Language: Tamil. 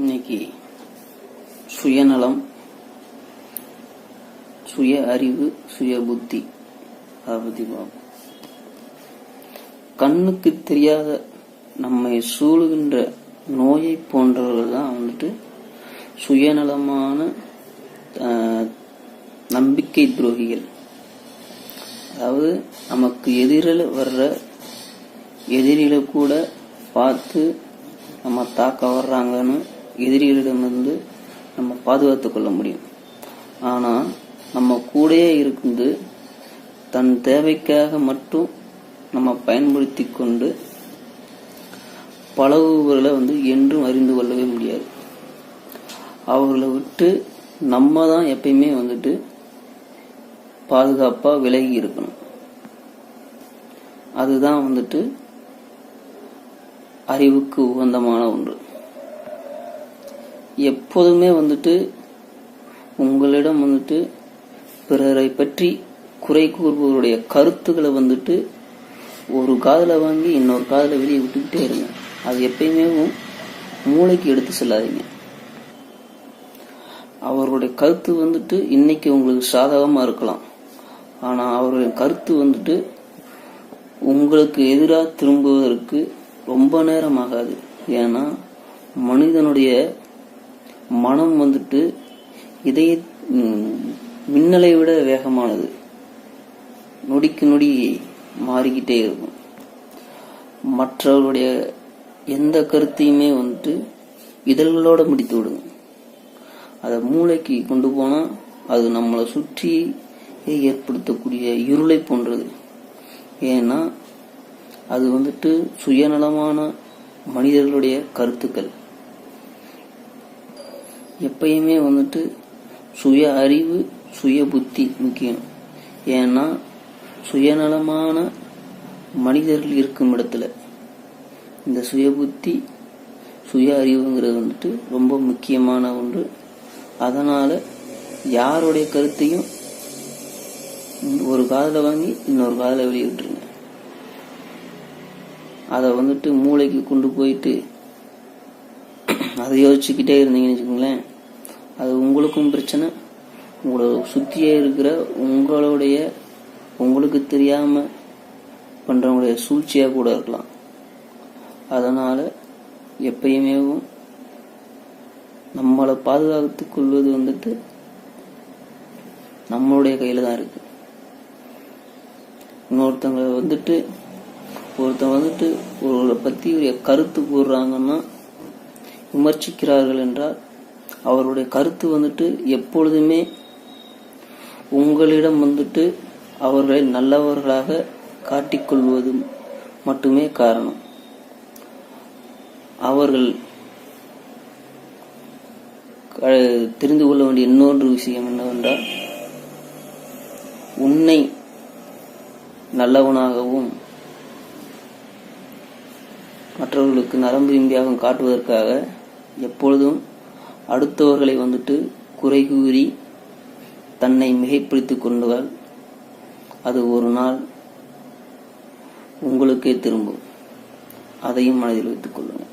இன்னைக்கு சுயநலம் சுய அறிவு சுய புத்தி. அதை பார்ப்போம் கண்ணுக்கு தெரியாத நம்மை சூழுகின்ற நோயை போன்றவர்கள் தான் வந்துட்டு சுயநலமான நம்பிக்கை துரோகிகள். அதாவது நமக்கு எதிரில் வர்ற எதிரில கூட பார்த்து நம்ம தாக்க வர்றாங்கன்னு எதிரிகளிடமிருந்து நம்ம பாதுகாத்து கொள்ள முடியும். ஆனால் நம்ம கூடயே இருந்து தன் தேவைக்காக மட்டும் நம்ம பயன்படுத்தி கொண்டு பழகுபவர்களை வந்து என்றும் அறிந்து கொள்ளவே முடியாது. அவர்களை விட்டு நம்ம தான் எப்பயுமே வந்துட்டு பாதுகாப்பாக விலகி இருக்கணும். அதுதான் வந்துட்டு அறிவுக்கு உகந்தமான ஒன்று. எப்போதுமே வந்துட்டு உங்களிடம் வந்துட்டு பிறரை பற்றி குறை கூறுபவருடைய கருத்துக்களை வந்துட்டு ஒரு காதில் வாங்கி இன்னொரு காதில் வெளியே விட்டுக்கிட்டே இருங்க. அது எப்பயுமே மூளைக்கு எடுத்து செல்லாதீங்க. அவருடைய கருத்து வந்துட்டு இன்னைக்கு உங்களுக்கு சாதகமாக இருக்கலாம். ஆனால் அவருடைய கருத்து வந்துட்டு உங்களுக்கு எதிராக திரும்புவதற்கு ரொம்ப நேரம் ஆகாது. ஏன்னா மனிதனுடைய மனம் வந்துட்டு இதய மின்னலை விட வேகமானது. நொடிக்கு நொடி மாறிக்கிட்டே இருக்கும். மற்றவருடைய எந்த கருத்தையுமே வந்துட்டு இதழ்களோட முடித்து விடுங்க. அதை மூளைக்கு கொண்டு போனால் அது நம்மளை சுற்றி ஏற்படுத்தக்கூடிய இருளை போன்றது. ஏன்னா அது வந்துட்டு சுயநலமான மனிதர்களுடைய கருத்துக்கள். எப்பயுமே வந்துட்டு சுய அறிவு சுய புத்தி முக்கியம். ஏன்னா சுயநலமான மனிதர்கள் இருக்கும் இடத்துல இந்த சுய புத்தி சுய அறிவுங்கிறது வந்துட்டு ரொம்ப முக்கியமான ஒன்று. அதனால் யாருடைய கருத்தையும் ஒரு காதில் வாங்கி இன்னொரு காதில் வெளியிட்டுருங்க அதை வந்துட்டு மூளைக்கு கொண்டு போயிட்டு அதை யோசிச்சுக்கிட்டே இருந்தீங்கன்னு வச்சுக்கோங்களேன். அது உங்களுக்கும் பிரச்சனை. உங்களை சுற்றியே இருக்கிற உங்களுடைய உங்களுக்கு தெரியாம பண்றவங்களுடைய சூழ்ச்சியா கூட இருக்கலாம். அதனால எப்பயுமே நம்மளை பாதுகாத்துக் கொள்வது வந்துட்டு நம்மளுடைய கையில தான் இருக்கு. இன்னொருத்தவங்க வந்துட்டு ஒருத்தன் வந்துட்டு ஒருவரை பத்தி கருத்து கூறுறாங்கன்னா விமர்சிக்கிறார்கள் என்றால் அவருடைய கருத்து வந்துட்டு எப்பொழுதுமே உங்களிடம் வந்துட்டு அவர்களை நல்லவர்களாக காட்டிக்கொள்வது மட்டுமே காரணம். அவர்கள் தெரிந்து கொள்ள வேண்டிய இன்னொன்று விஷயம் என்னவென்றால் உன்னை நல்லவனாகவும் மற்றவர்களுக்கு நரம்பு விரும்பியாகவும் காட்டுவதற்காக எப்பொழுதும் அடுத்தவர்களை வந்துட்டு குறை கூறி தன்னை மிகைப்படுத்திக் கொண்டால் அது ஒரு நாள் உங்களுக்கே திரும்பும். அதையும் மனதில் வைத்துக் கொள்ளுங்கள்.